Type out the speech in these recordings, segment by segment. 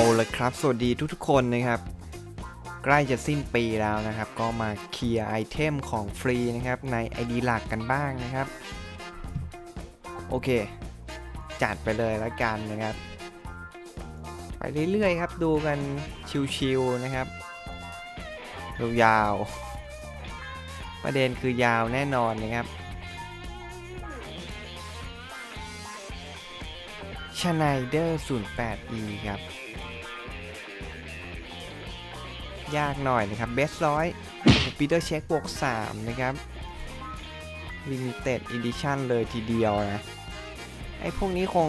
เลยครับ สวัสดีทุกๆคนนะครับ ใกล้จะสิ้นปีแล้วนะครับ ก็มาเคลียร์ไอเทมของฟรีนะครับ ใน ID หลักกันบ้างนะครับ โอเค จัดไปเลยแล้วกันนะครับ ไปเรื่อยๆครับ ดูกันชิวๆนะครับดูยาว ประเด็นคือยาวแน่นอนนะครับชไนเดอร์ 08e ครับ ยากหน่อยนะครับเบสร้อยปีเตอร์เช็คบวก 3 นะครับ Limited Edition เลยทีเดียวนะ ไอ้พวกนี้คง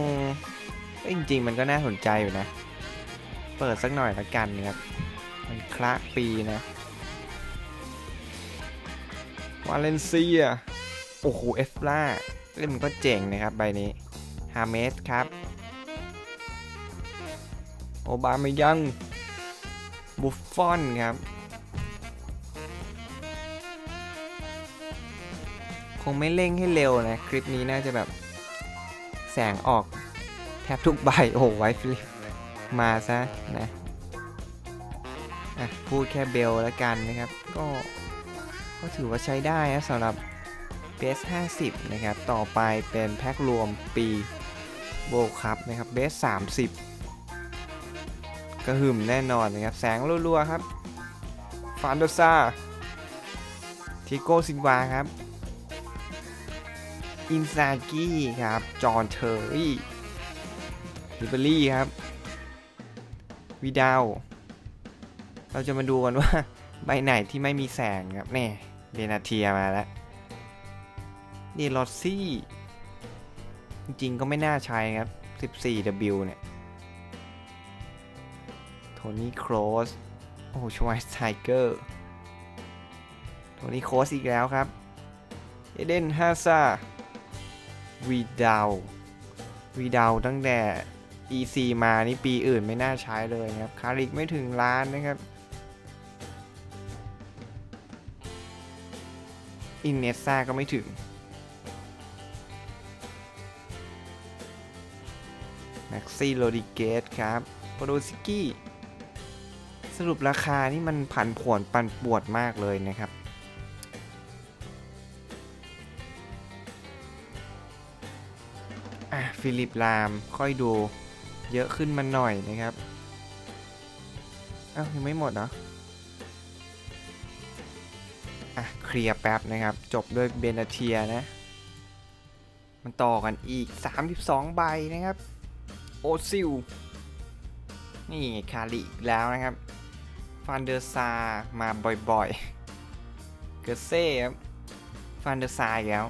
จริงๆ มันก็น่าสนใจอยู่นะ เปิดสักหน่อยละกันนะครับ มันคละปีนะ วาเลนเซีย โอ้โห เอฟล่าเล่นมันก็เจ๋งนะครับ ใบนี้ ฮาเมสครับ โอบามายัง บุฟฟอนครับ คงไม่เร่งให้เร็วนะ คลิปนี้น่าจะแบบ แสงออกแทบทุกใบ โอ้โหไวฟลิป มาซะนะะพูดแค่เบลแล้วกันนะครับ ก็ก็ถือว่าใช้ได้นะสำหรับ PS 50 นะครับ ต่อไปเป็นแพ็ครวมปีโบคัพนะครับ เบส30 กระหึ่มแน่นอนนะครับ แสงรัวๆครับฟานโดซาทิโกซินวาครับ อินซากิครับ จอห์นเทอร์รี่ลิเบอรี่ครับ วิดาว เราจะมาดูกันว่า ใบไหนที่ไม่มีแสงครับแน่เดนาเทียมาแล้วนี่ลอซี่ จริงๆก็ไม่น่าใช้ครับ 14W เนี่ย ทนี่โครสโอ้ชวายไทเกอร์โทนี่โครสอีกแล้วครับ เอเดนฮาซาวีดาววีดาวตั้งแต่ EC มานี่ปีอื่นไม่น่าใช้เลยนะครับ คาริกไม่ถึงล้านนะครับ อินเนสซาก็ไม่ถึงแม็กซี่โรดิเกสครับโปรโดซิกี้ รุปราคานี่มันผันผวนปั่นปวดมากเลยนะครับอะฟิลิปลามค่อยดูเยอะขึ้นมาหน่อยนะครับอ้าวยังไม่หมดเหรออะเคลียร์แป๊บนะครับ จบด้วยเบนาเทียนะ มันต่อกันอีก 32 ใบนะครับ โอซิลนี่คาริอีกแล้วนะครับ ฟันเดอร์ซามาบ่อยๆ เกอร์เซ่ครับ ฟันเดอร์ซาอีกแล้ว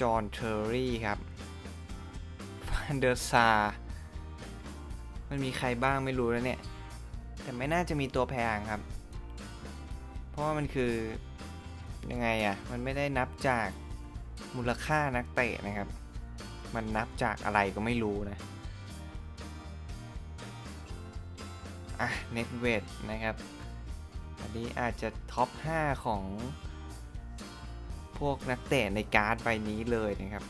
จอห์นเทอร์รี่ครับ ฟันเดอร์ซา มันมีใครบ้างไม่รู้แล้วเนี่ย แต่ไม่น่าจะมีตัวแพงครับ เพราะว่ามันคือ ยังไงอะ่ะ มันไม่ได้นับจากมูลค่านักเตะนะครับ มันนับจากอะไรก็ไม่รู้นะ อะเน็ตเวทนะครับ อันนี้อาจจะท็อป 5 ของพวกนักเตะในการ์ดใบนี้เลยนะครับ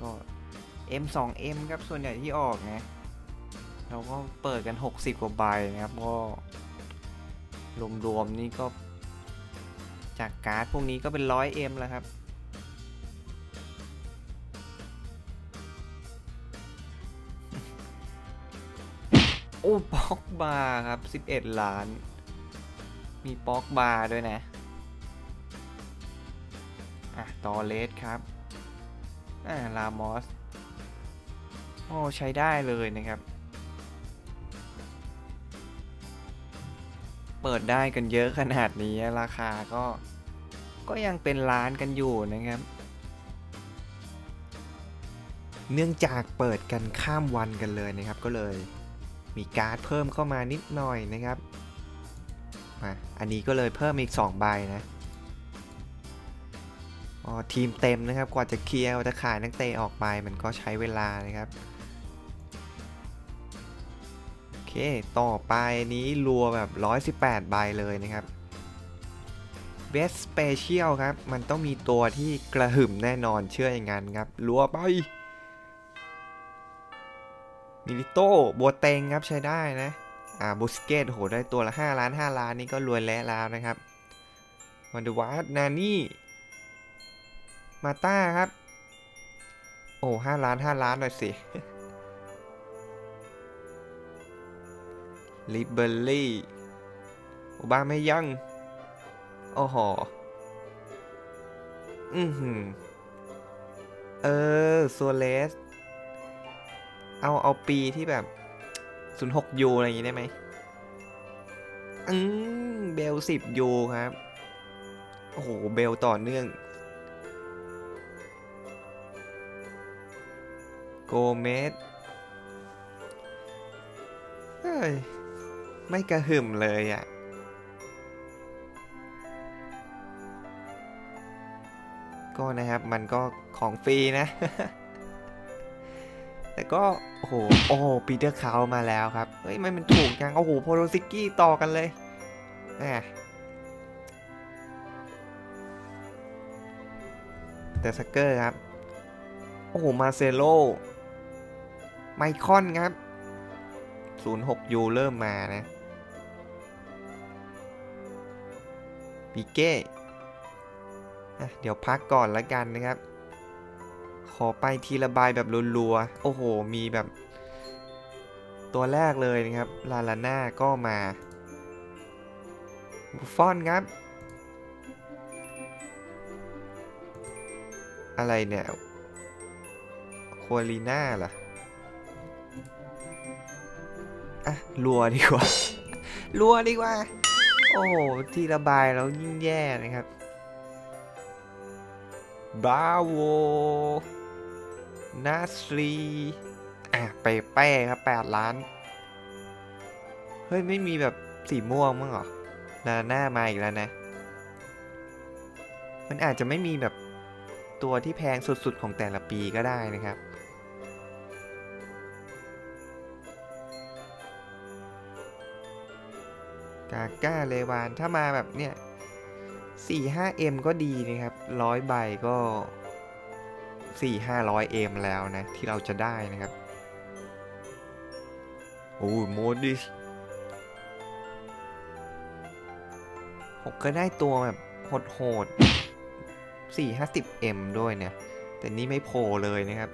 ก็ M2M ครับ ส่วนใหญ่ที่ออกนะ เราก็เปิดกัน 60 กว่าใบนะครับ ก็รวมๆนี่ก็จากการ์ดพวกนี้ก็เป็น 100M แล้วครับ อ้ป๊อกบาร์ครับ 11 ล้าน มีป๊อกบาร์ด้วยนะ อะตอเลสครับ อ่าลามอส โอ้ใช้ได้เลยนะครับ เปิดได้กันเยอะขนาดนี้ราคาก็ ก็ยังเป็นล้านกันอยู่นะครับเนื่องจากเปิดกันข้ามวันกันเลยนะครับก็เลย มีการ์ดเพิ่มเข้ามานิดหน่อยนะครับมาอันนี้ก็เลยเพิ่มอีก 2 ใบนะอ๋อทีมเต็มนะครับกว่าจะเคลียร์กว่าจะขายนักเตะออกไปมันก็ใช้เวลานะครับโอเคต่อไปนี้รัวแบบ 118 ใบเลยนะครับเบ Best Special ครับ มันต้องมีตัวที่กระหึ่มแน่นอนเชื่ออย่างนั้นครับรัวไป มิลิโต้โบเตงครับใช้ได้นะ อ่าบุสเกตโหได้ตัวละ 5 ล้าน 5 ล้านนี่ก็รวยแล้วแล้วนะครับวันเดวัตนานี่ มาต้าครับ โอ้ห้าล้านห้าล้านหน่อยสิลิเบอรี่โอบาไม่ยังโอ้โหอือหือ เออโซเลส เอาเอาปีที่แบบ 06ยูอะไรอย่างงี้ได้ไหมอืมเบล 10ยูครับ โอ้โห เบลต่อเนื่อง โกเมสเฮ้ย ไม่กระหึ่มเลยอะ่ะก็นะครับ มันก็ของฟรีนะ แต่ก็โอ้โหโอ้โหปีเตอร์คาวมาแล้วครับเฮ้ยไม่มันถูกจังโอ้โหโพโรซิกี้ต่อกันเลยแหมแต่สกเกอร์ครับ โอ้โห มาเซโล ไมคอนครับ 06 ยูเริ่มมานะปิเก้อ่เดี๋ยวพักก่อนแล้วกันนะครับ ขอไปทีละใบแบบรัวๆ โอ้โห มีแบบ ตัวแรกเลยนะครับ ลาลาน่าก็มาบุฟฟอนครับ อะไรเนี่ยควอลีน่าล่ะ อะ รัวดีกว่า รัวดีกว่า โอ้โห ที่ระบายแล้วยิ่งแย่นะครับบาโว นาสรีอะไปแป้ครับ8ล้าน เฮ้ย ไม่มีแบบสีม่วงมั้งเหรอนาหน้ามาอีกแล้วนะ มันอาจจะไม่มีแบบตัวที่แพงสุดๆของแต่ละปีก็ได้นะครับ กาก้าเลวาน ถ้ามาแบบเนี้ยสี่ห้าเอ็มก็ดีนะครับร้อยใบก็ สี่ห้าร้อยเอ็มแล้วนะ ที่เราจะได้นะครับ โอ้โมดิชผมก็ได้ตัวแบบโหดๆสี่ห้าสิบเอ็มด้วยเนี่ย แต่นี่ไม่โผล่เลยนะครับ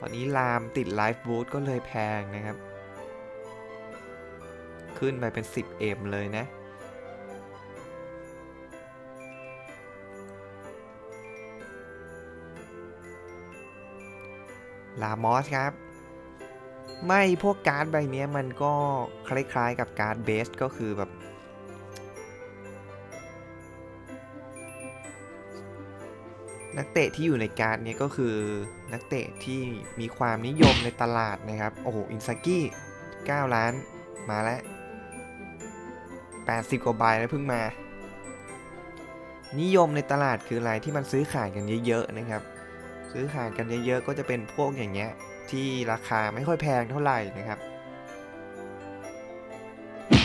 ตอนนี้ลามติดไลฟ์บูทก็เลยแพงนะครับ ขึ้นไปเป็น 10M เลยนะ ลามอสครับ ไม่พวกการ์ดใบนี้มันก็คล้ายๆกับการ์ดเบสก็คือแบบ นักเตะที่อยู่ในการ์ดเนี้ยก็คือนักเตะที่มีความนิยมในตลาดนะครับ โอ้โห อินซากิ9ล้านมาแล้ว 80 กว่าใบแล้วเพิ่งมา นิยมในตลาดคืออะไรที่มันซื้อขายกันเยอะๆนะครับ ซื้อขายกันเยอะๆ ก็จะเป็นพวกอย่างเงี้ยที่ราคาไม่ค่อยแพงเท่าไหร่นะครับ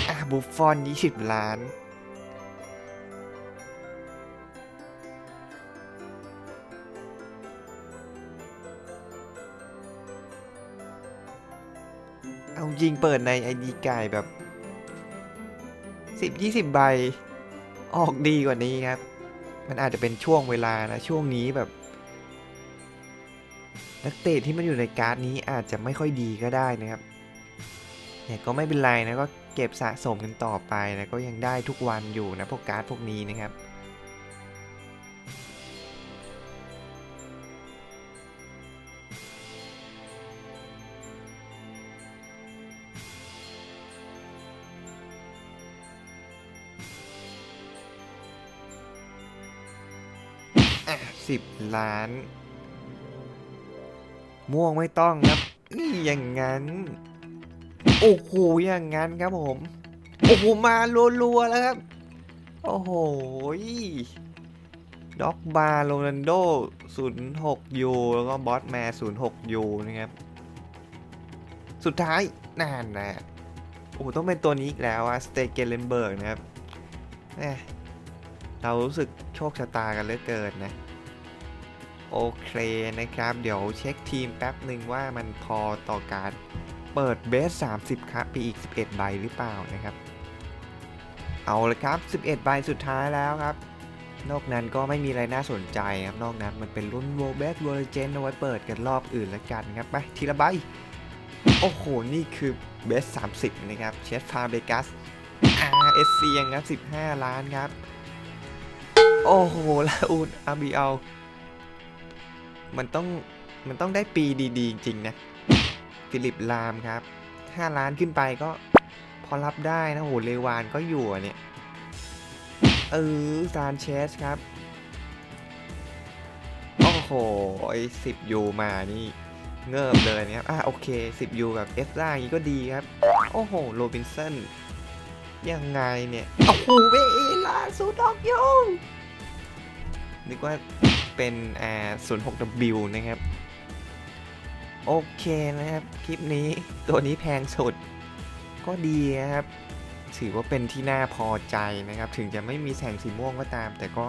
อะบุฟฟอน 20 ล้าน เอาจิงเปิดในไอดีไก่แบบสิบยี่สิบใบ ออกดีกว่านี้ครับ มันอาจจะเป็นช่วงเวลานะ ช่วงนี้แบบ นักเตะที่มันอยู่ในการ์ดนี้อาจจะไม่ค่อยดีก็ได้นะครับแต่ก็ไม่เป็นไรนะก็เก็บสะสมกันต่อไปนะก็ยังได้ทุกวันอยู่นะพวกการ์ดพวกนี้นะครับอะสิบล้าน ม่วงไม่ต้องครับอื้อย่างนั้น โอ้โหอย่างนั้นครับผม โอ้โหมารัวๆแล้วครับ โอ้โหด็อกบาร์โรนันโด06ยูแล้วก็บอสแมร์06ยูนะครับ สุดท้ายนานนะโอ้โหต้องเป็นตัวนี้อีกแล้วอะสเตเกเลนเบิร์กนะครับแหม่เรารู้สึกโชคชะตากันเหลือเกินนะ โอเคนะครับ เดี๋ยวเช็คทีมแป๊บหนึ่งว่ามันพอต่อการเปิดเบส 30 ครับไปอีก 11 ใบหรือเปล่านะครับ เอาเลยครับ 11 ใบสุดท้ายแล้วครับ นอกนั้นก็ไม่มีอะไรน่าสนใจครับ นอกนั้นมันเป็นรุ่นโวเบสโวลเจนเอาไว้เปิดกันรอบอื่นแล้วกันครับ ไปทีละใบ โอ้โห นี่คือเบส 30 นะครับ เชสฟาเบกัส RSC ยังครับ 15 ล้านครับ โอ้โหลาอูนอาบีเอา มันต้องมันต้องได้ปีดีๆ จริงๆนะฟิลิปลามครับ 5 ล้านขึ้นไปก็พอรับได้นะโหเลวานก็อยู่เนี่ย เออซานเชสครับ โอ้โหไอ้สิบยูมานี่ เงิบเลยนะครับ อะโอเค 10ยูกับเอฟซ่าอย่างนี้ก็ดีครับ โอ้โห โรบินสันยังไงเนี่ย โอ้โหเวลาสูดอกยงนึกว่า เป็นอ่า 06 W นะครับ โอเคนะครับ คลิปนี้ตัวนี้แพงสุด ก็ดีนะครับ ถือว่าเป็นที่น่าพอใจนะครับ ถึงจะไม่มีแสงสีม่วงก็ตาม แต่ก็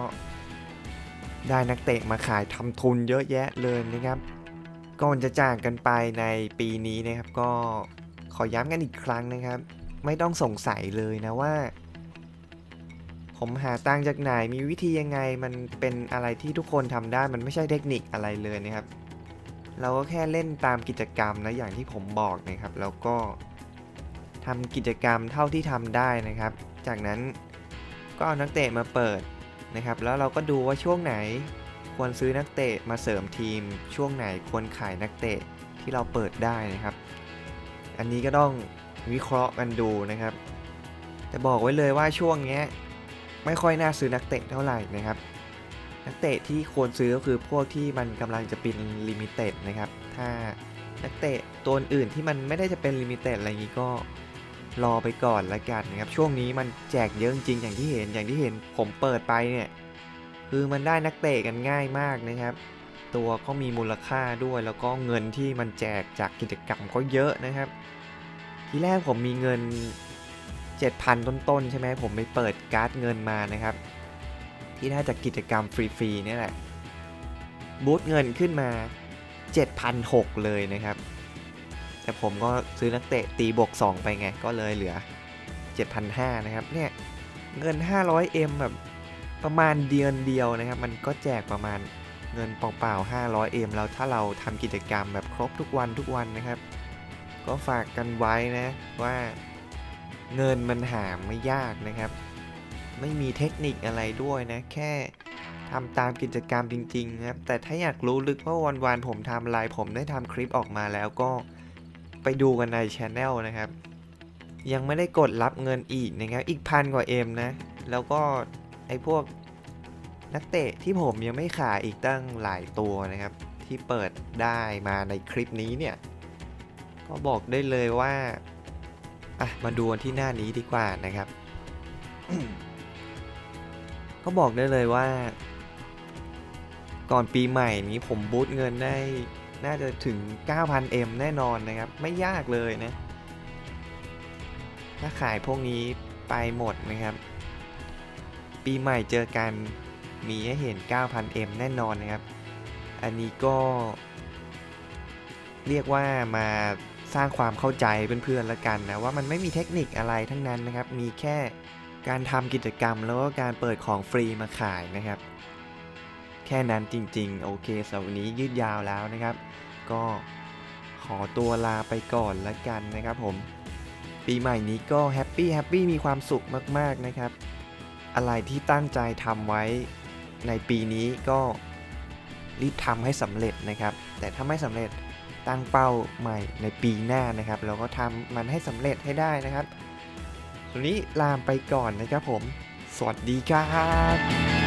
ได้นักเตะมาขายทำทุนเยอะแยะเลยนะครับ ก่อนจะจากกันไปในปีนี้นะครับ ก็ขอย้ำกันอีกครั้งนะครับ ไม่ต้องสงสัยเลยนะว่า ผมหาตังจากไหนมีวิธียังไงมันเป็นอะไรที่ทุกคนทำได้มันไม่ใช่เทคนิคอะไรเลยนะครับ เราก็แค่เล่นตามกิจกรรมนะอย่างที่ผมบอกนะครับ แล้วก็ทำกิจกรรมเท่าที่ทำได้นะครับ จากนั้นก็เอานักเตะมาเปิดนะครับ แล้วเราก็ดูว่าช่วงไหนควรซื้อนักเตะมาเสริมทีม ช่วงไหนควรขายนักเตะที่เราเปิดได้นะครับ อันนี้ก็ต้องวิเคราะห์กันดูนะครับ แต่บอกไว้เลยว่าช่วงเนี้ย ไม่ค่อยน่าซื้อนักเตะเท่าไหร่นะครับ นักเตะที่ควรซื้อก็คือพวกที่มันกำลังจะเป็นลิมิเต็ดนะครับ ถ้านักเตะตัวอื่นที่มันไม่ได้จะเป็นลิมิเต็ดอะไรอย่างนี้ก็รอไปก่อนละกันนะครับ ช่วงนี้มันแจกเยอะจริงอย่างที่เห็นอย่างที่เห็นผมเปิดไปเนี่ยคือมันได้นักเตะกันง่ายมากนะครับ ตัวก็มีมูลค่าด้วยแล้วก็เงินที่มันแจกจากกิจกรรมก็เยอะนะครับ ทีแรกผมมีเงิน 7,000 ต้นๆ ใช่ไหมผมไปเปิดการ์ดเงินมานะครับ ที่ได้จากกิจกรรมฟรีๆเนี่ยแหละ บูตเงินขึ้นมา7,600เลยนะครับ แต่ผมก็ซื้อนักเตะตีบวก 2 ไปไง ก็เลยเหลือ 7,500 นะครับ เนี่ย เงิน 500M แบบประมาณเดือนเดียวนะครับ มันก็แจกประมาณเงินเปล่าๆ 500M แล้วถ้าเราทำกิจกรรมแบบครบทุกวันทุกวันนะครับ ก็ฝากกันไว้นะว่า เงินมันหาไม่ยากนะครับ ไม่มีเทคนิคอะไรด้วยนะ แค่ทำตามกิจกรรมจริงๆนะครับ แต่ถ้าอยากรู้ลึกว่าวันๆผมทำอะไรผมได้ทำคลิปออกมาแล้วก็ไปดูกันในช anel นะครับ ยังไม่ได้กดรับเงินอีกนะครับ อีกพันกว่าเอ็มนะ แล้วก็ไอ้พวกนักเตะที่ผมยังไม่ขายอีกตั้งหลายตัวนะครับ ที่เปิดได้มาในคลิปนี้เนี่ย ก็บอกได้เลยว่า อะมาดูกันที่หน้านี้ดีกว่านะครับก็บอกได้เลยว่า ก่อนปีใหม่นี้ผมบูตเงินได้น่าจะถึง 9,000M แน่นอนนะครับ ไม่ยากเลยนะ ถ้าขายพวกนี้ไปหมดนะครับ ปีใหม่เจอกันมีให้เห็น 9,000M แน่นอนนะครับ อันนี้ก็เรียกว่ามา สร้างความเข้าใจเพื่อนๆแล้วกันนะว่ามันไม่มีเทคนิคอะไรทั้งนั้นนะครับ มีแค่การทำกิจกรรมแล้วก็การเปิดของฟรีมาขายนะครับ แค่นั้นจริงๆ โอเคสำหรับวันนี้ยืดยาวแล้วนะครับ ก็ขอตัวลาไปก่อนละกันนะครับผม ปีใหม่นี้ก็แฮปปี้แฮปปี้มีความสุขมากๆนะครับ อะไรที่ตั้งใจทำไว้ในปีนี้ก็รีบทำให้สำเร็จนะครับ แต่ถ้าไม่สำเร็จ ตั้งเป้าใหม่ในปีหน้านะครับแล้วก็ทำมันให้สำเร็จให้ได้นะครับวันนี้ลามไปก่อนนะครับผม สวัสดีครับ